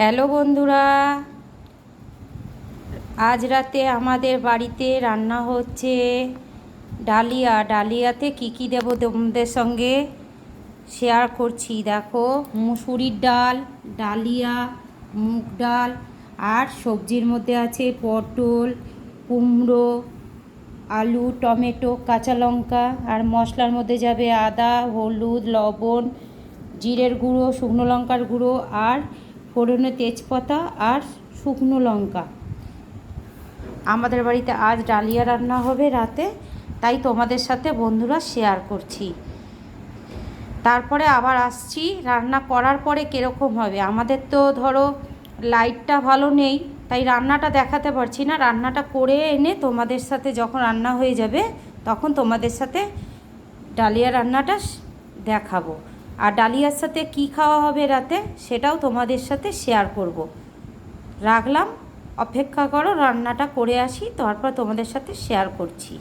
Hello বন্ধুরা, আজ রাতে আমাদের বাড়িতে রান্না হচ্ছে ডালিয়া। ডালিয়াতে কী কী দেবো তোমাদের সঙ্গে শেয়ার করছি। দেখো, মুসুরির ডাল, ডালিয়া, মুগ ডাল, আর সবজির মধ্যে আছে পটল, কুমড়ো, আলু, টমেটো, কাঁচা লঙ্কা, আর মশলার মধ্যে যাবে আদা, হলুদ, লবণ, জিরের গুঁড়ো, শুকনো লঙ্কার গুঁড়ো, আর ফোড়নে তেজপাতা আর শুকনো লঙ্কা। আমাদের বাড়িতে আজ ডালিয়া রান্না হবে রাতে, তাই তোমাদের সাথে বন্ধুরা শেয়ার করছি। তারপরে আবার আসছি, রান্না করার পরে কীরকম হবে? আমাদের তো ধরো লাইটটা ভালো নেই, তাই রান্নাটা দেখাতে পারছি না। রান্নাটা করে এনে তোমাদের সাথে যখন রান্না হয়ে যাবে, তখন তোমাদের সাথে ডালিয়া রান্নাটা দেখাবো। আর ডালিয়ার সাথে কি খাওয়া হবে রাতে সেটাও তোমাদের সাথে শেয়ার করব। রাখলাম, অপেক্ষা করো, রান্নাটা করে আসি, তারপর তোমাদের সাথে শেয়ার করছি।